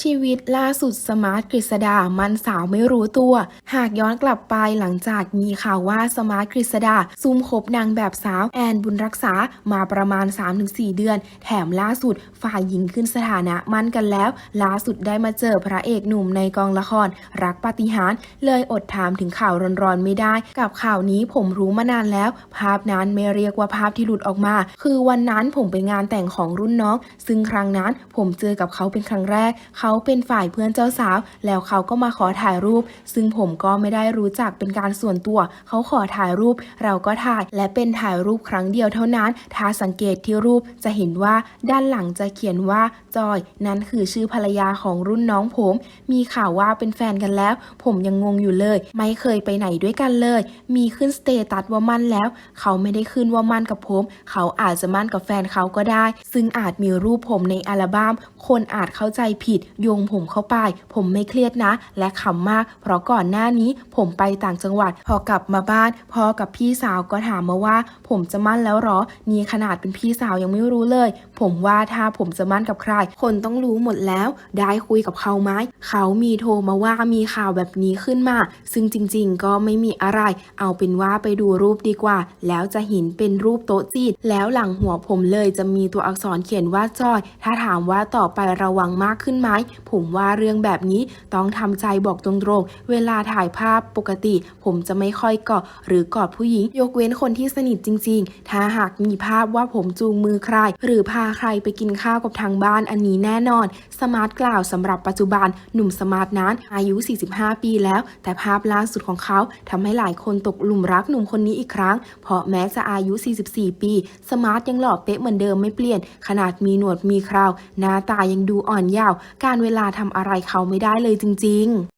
ชีวิตล่าสุดสมาร์ทกฤษดามันสาวไม่รู้ตัว หากย้อนกลับไปหลังจากมีข่าวว่าสมาร์ทกฤษดาซุ่มคบนางแบบสาวแอนบุญรักษามาประมาณ 3-4 เดือน แถมล่าสุดฝ่ายหญิงขึ้นสถานะมั่นกันแล้ว ล่าสุดได้มาเจอพระเอกหนุ่มในกองละคร รักปฏิหารเลยอดถามถึงข่าวร้อนๆไม่ได้ กับข่าวนี้ผมรู้มานานแล้ว ภาพนั้นไม่เรียกว่าภาพที่หลุดออกมา คือวันนั้นผมไปงานแต่งของรุ่นน้อง ซึ่งครั้งนั้นผมเจอกับเขาเป็นครั้งแรกเขาเป็นฝ่ายเพื่อนเจ้าสาว แล้วเขาก็มาขอถ่ายรูป ซึ่งผมก็ไม่ได้รู้จักเป็นการส่วนตัว เขาขอถ่ายรูป เราก็ถ่ายและเป็นถ่ายรูปครั้งเดียวเท่านั้น ถ้าสังเกตที่รูปจะเห็นว่าด้านหลังจะเขียนว่าจอย นั่นคือชื่อภรรยาของรุ่นน้องผม มีข่าวว่าเป็นแฟนกันแล้ว ผมยังงงอยู่เลย ไม่เคยไปไหนด้วยกันเลย มีขึ้นสเตตัสว่ามั่นแล้ว เขาไม่ได้ขึ้นว่ามั่นกับผม เขาอาจจะมั่นกับแฟนเขาก็ได้ ซึ่งอาจมีรูปผมในอัลบั้มคนอาจเข้าใจผิดโยงผมเข้าไป ผมไม่เครียดนะ และขำมาก เพราะก่อนหน้านี้ผมไปต่างจังหวัด พอกลับมาบ้านพ่อกับพี่สาวก็ถามมาว่า ผมจะมั่นแล้วหรอ นี่ขนาดเป็นพี่สาวยังไม่รู้เลย ผมว่าถ้าผมจะมั่นกับใคร คนต้องรู้หมดแล้ว ได้คุยกับเขาไหมเขามีโทรมาว่ามีข่าวแบบนี้ขึ้นมา ซึ่งจริง ๆ ก็ไม่มีอะไร เอาเป็นว่าไปดูรูปดีกว่า แล้วจะเห็นเป็นรูปโต๊ะจีนแล้วหลังหัวผมเลยจะมีตัวอักษรเขียนว่าจอย ถ้าถามว่าต่อไประวังมากขึ้นไหมผมว่าเรื่องแบบนี้ต้องทำใจบอกตรงๆ เวลาถ่ายภาพปกติ ผมจะไม่ค่อยเกาะหรือกอดผู้หญิง ยกเว้นคนที่สนิทจริง ๆ ถ้าหากมีภาพว่าผมจูงมือใคร หรือพาใครไปกินข้าวกับทางบ้านอันนี้แน่นอน สมาร์ทกล่าวสำหรับปัจจุบันหนุ่มสมาร์ทนั้นอายุ 45 ปีแล้ว แต่ภาพล่าสุดของเขาทำให้หลายคนตกหลุมรักหนุ่มคนนี้อีกครั้ง เพราะแม้จะอายุ 44 ปี สมาร์ทยังหล่อเป๊ะเหมือนเดิมไม่เปลี่ยน ขนาดมีหนวดมีเคราว หน้าตายังดูอ่อนเยาว์การเวลาทำอะไรเขาไม่ได้เลยจริง ๆ